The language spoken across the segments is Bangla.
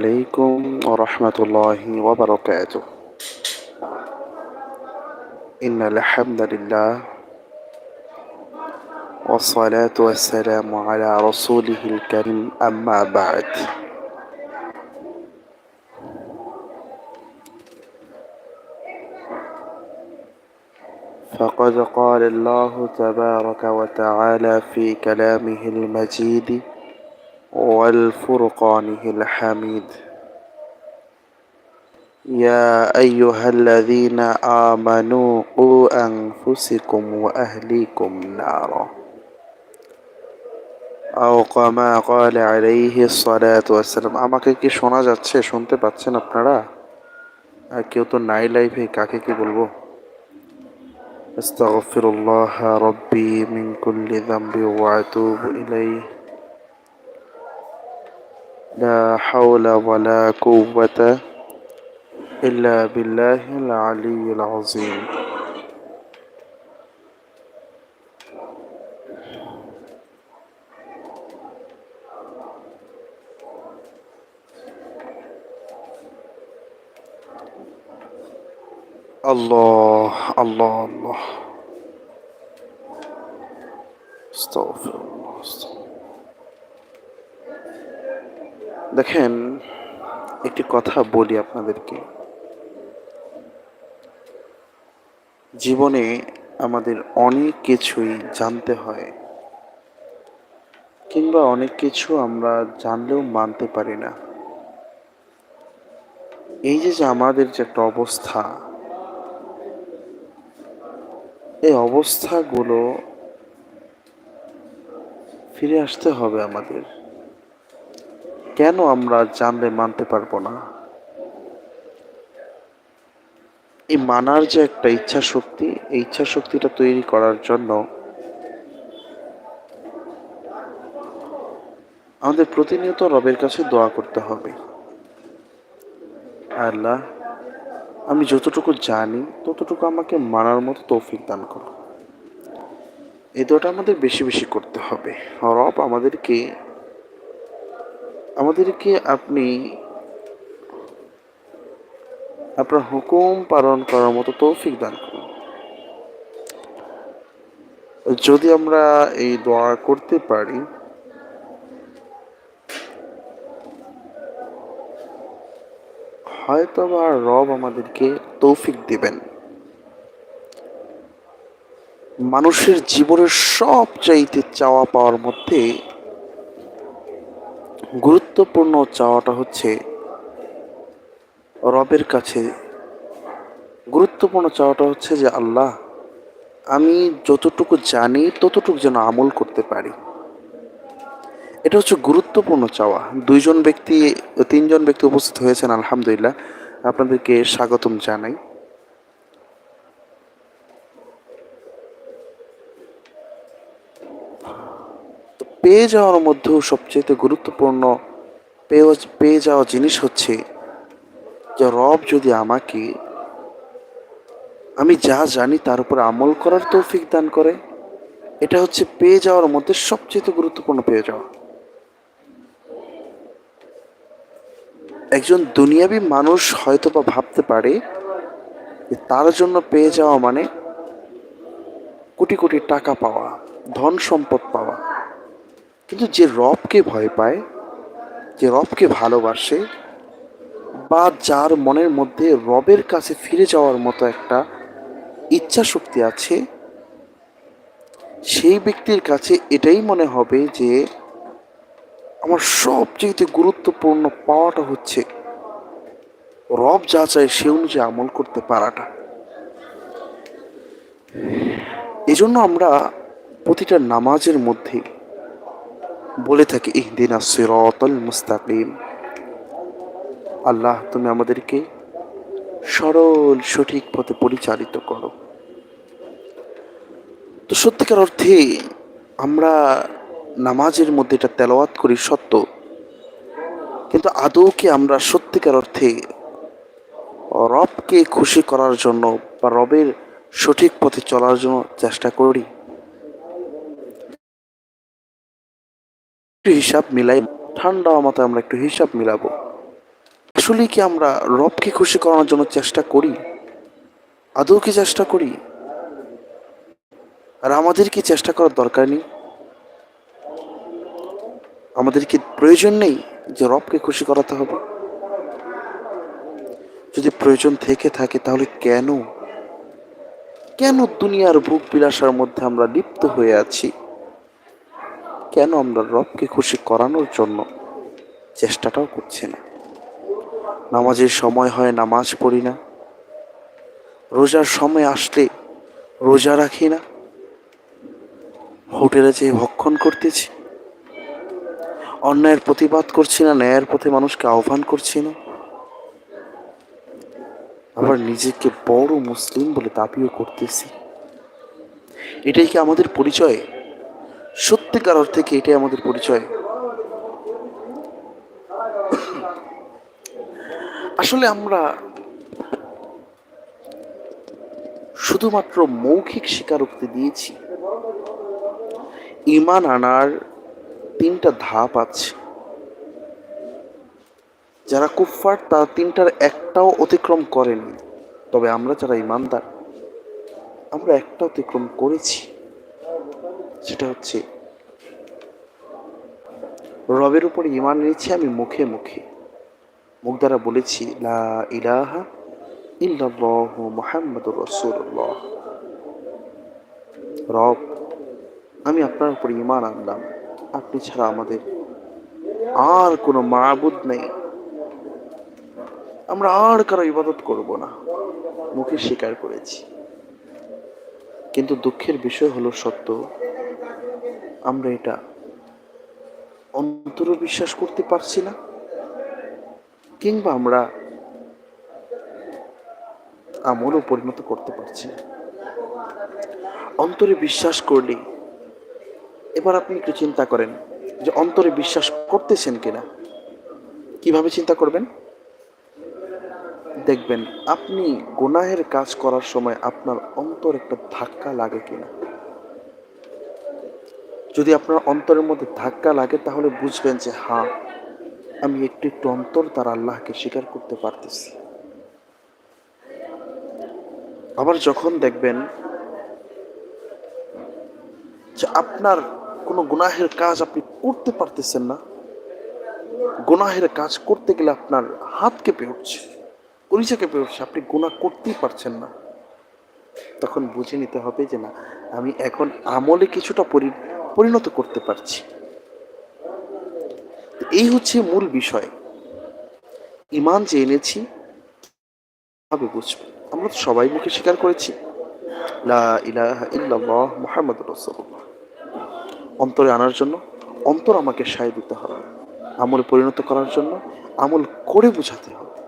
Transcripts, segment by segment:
عليكم ورحمة الله وبركاته. إن الحمد لله والصلاة والسلام على رسوله الكريم أما بعد. فقد قال الله تبارك وتعالى في كلامه المجيد والفرقانه الحميد يا أيها الذين آمنوا قوا أنفسكم وأهليكم نارا أو كما قال عليه الصلاة والسلام আমাকে কি শোনা যাচ্ছে শুনতে পাচ্ছেন আপনারা আর কেউ তো নাই লাইফে কাকে কি বলবো استغفر الله ربي من كل ذنب واتوب اليه لا حول ولا قوة إلا بالله العلي العظيم. الله الله الله. استغفر দেখেন, একটি কথা বলি আপনাদেরকে। জীবনে আমাদের অনেক কিছুই জানতে হয়, কিংবা অনেক কিছু আমরা জানলেও মানতে পারি না। এই যে যে আমাদের যে একটা অবস্থা, এই অবস্থাগুলো ফিরে আসতে হবে আমাদের। কেন আমরা জানলে মানতে পারব না? এই মানার যে একটা ইচ্ছা শক্তি এই ইচ্ছা শক্তিটা তৈরি করার জন্য আমাদের প্রতিনিয়ত রবের কাছে দোয়া করতে হবে। আল্লাহ, আমি যতটুকু জানি, ততটুকু আমাকে মানার মতো তৌফিক দান করো। এই দোয়াটা আমাদের বেশি বেশি করতে হবে। রব আমাদেরকে আমাদেরকে আপনি আপনার হুকুম পালন করার মতো তৌফিক দান করুন। যদি আমরা এই দোয়া করতে পারি, হয়তো বা রব আমাদেরকে তৌফিক দিবেন। মানুষের জীবনের সব চাইতে চাওয়া পাওয়ার মধ্যে গুরুত্বপূর্ণ চাওয়াটা হচ্ছে রবের কাছে। গুরুত্বপূর্ণ চাওয়াটা হচ্ছে যে, আল্লাহ, আমি যতটুকু জানি, ততটুকু যেন আমল করতে পারি। এটা হচ্ছে গুরুত্বপূর্ণ চাওয়া। দুইজন ব্যক্তি, তিনজন ব্যক্তি উপস্থিত হয়েছেন, আলহামদুলিল্লাহ। আপনাদেরকে স্বাগতম জানাই। পেয়ে যাওয়ার মধ্যেও সবচেয়ে গুরুত্বপূর্ণ পেয়ে পেয়ে যাওয়া জিনিস হচ্ছে যে রব যদি আমাকে, আমি যা জানি তার উপর আমল করার তৌফিক দান করে, এটা হচ্ছে পেয়ে যাওয়ার মধ্যে সবচেয়ে গুরুত্বপূর্ণ পেয়ে যাওয়া। একজন দুনিয়াবি মানুষ হয়তো বা ভাবতে পারে যে তার জন্য পেয়ে যাওয়া মানে কোটি কোটি টাকা পাওয়া, ধন সম্পদ পাওয়া। কিন্তু যে রবকে ভয় পায়, যে রবকে ভালোবাসে বা যার মনের মধ্যে রবের কাছে ফিরে যাওয়ার মতো একটা ইচ্ছা শক্তি আছে, সেই ব্যক্তির কাছে এটাই মনে হবে যে আমার সবচেয়ে গুরুত্বপূর্ণ পাওয়াটা হচ্ছে রব যা চায় সে অনুযায়ী আমল করতে পারাটা। এজন্য আমরা প্রতিটা নামাজের মধ্যে বলে থাকি, ইহদিন সিরাতাল মুস্তাকিম। আল্লাহ, তুমি আমাদেরকে সরল, সঠিক পথে পরিচালিত করো। তো সত্যিকার অর্থে আমরা নামাজের মধ্যে এটা তেলাওয়াত করি সত্য, কিন্তু আদৌ কি আমরা সত্যিকার অর্থে রবকে খুশি করার জন্য বা রবের সঠিক পথে চলার জন্য চেষ্টা করি। একটু হিসাব মিলাই, ঠান্ডা মাথায় আমরা একটু হিসাব মিলাবো। আসলে কি আমরা রবকে খুশি করানোর জন্য চেষ্টা করি? আদৌ কি চেষ্টা করি? আর আমাদের কি চেষ্টা করার দরকার নেই? আমাদের কি প্রয়োজন নেই যে রবকে খুশি করাতে হবে? যদি প্রয়োজন থেকে থাকে তাহলে কেন? কেন দুনিয়ার ভোগ বিলাসার মধ্যে আমরা লিপ্ত হয়ে আছি? কেন আমরা রবকে খুশি করানোর জন্য চেষ্টাটাও করছি না? নামাজের সময় হয়, নামাজ পড়ি না। রোজার সময় আসলে রোজা রাখি না। হোটেলে যেয়ে ভক্ষণ করতেছি। অন্যায়ের প্রতিবাদ করছি না, ন্যায়ের পথে মানুষকে আহ্বান করছি না। আবার নিজেকে বড় মুসলিম বলে দাবিও করতেছি। এটাই কি আমাদের পরিচয়? সত্যিকার অর্থে কি এটাই আমাদের পরিচয়? আসলে আমরা শুধুমাত্র মৌখিক স্বীকারোক্তি দিয়েছি। ইমান আনার তিনটা ধাপ আছে। যারা কুফফার, তারা তিনটার একটাও অতিক্রম করেনি। তবে আমরা যারা ইমানদার আমরা একটা অতিক্রম করেছি। সেটা হচ্ছে রবের উপর ইমান এনেছি আমি মুখে মুখে। মুখ দ্বারা বলেছি, লা ইলাহা ইল্লাল্লাহ মুহাম্মাদুর রাসূলুল্লাহ। রব, আমি আপনার উপর ইমান আনলাম। আপনি ছাড়া আমাদের আর কোনো মাবুদ নেই। আমরা আর কারও ইবাদত করব না। মুখে স্বীকার করেছি। কিন্তু দুঃখের বিষয় হলো সত্য। আমরা এটা অন্তর বিশ্বাস করতে পারছি না। কিংবা আমরা আমলও পরিণত করতে পারছি না। অন্তরে বিশ্বাস করলে, এবার আপনি একটু চিন্তা করেন যে অন্তরে বিশ্বাস করতেছেন কিনা। কীভাবে চিন্তা করবেন? দেখবেন, আপনি গুনাহের কাজ করার সময় আপনার অন্তর একটা ধাক্কা লাগে কিনা। যদি আপনার অন্তরের মধ্যে ধাক্কা লাগে, তাহলে বুঝবেন যে হ্যাঁ আমি একটু একটু অন্তর তার আল্লাহকে স্বীকার করতে পারতেছি। আবার যখন দেখবেন যে আপনার কোনো গুনাহের কাজ আপনি করতে পারতেছেন না, গুনাহের কাজ করতে গেলে আপনার হাত কেঁপে উঠছে, কলিজা কেঁপে উঠছে, আপনি গুনাহ করতেই পারছেন না। তখন বুঝে নিতে হবে যে, না, আমি এখন আমলে কিছুটা পরি- পরিণত করতে পারছি। এই হচ্ছে মূল বিষয়। ইমান যে এনেছি ভাবে বুঝব? আমরা তো সবাই মুখে স্বীকার করেছি। অন্তরে আনার জন্য, অন্তর আমাকে সায় দিতে হবে। আমল পরিণত করার জন্য, আমল করে বোঝাতে হবে।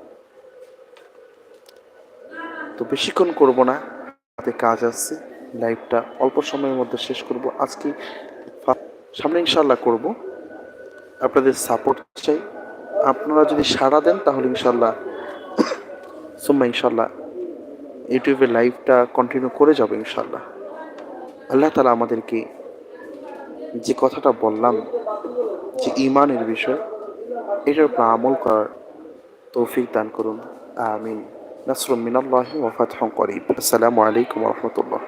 তো বেশিক্ষণ করব না হাতে কাজ আছে লাইভটা অল্প সময়ের মধ্যে শেষ করব। আজকে সামনে ইনশাল্লাহ করব। আপনাদের সাপোর্ট চাই। আপনারা যদি সাড়া দেন তাহলে ইনশাল্লাহ সুম্মা ইনশাল্লাহ ইউটিউবে লাইভটা কন্টিনিউ করে যাবে ইনশাল্লাহ আল্লাহ তালা আমাদেরকে যে কথাটা বললাম, যে ইমানের বিষয়, এটার উপর আমল করার তৌফিক দান করুন। আমিন। নাসরুম মিনাল্লাহি ওয়া ফাতহুন করিব আসসালামু আলাইকুম রাহমাতুল্লাহ।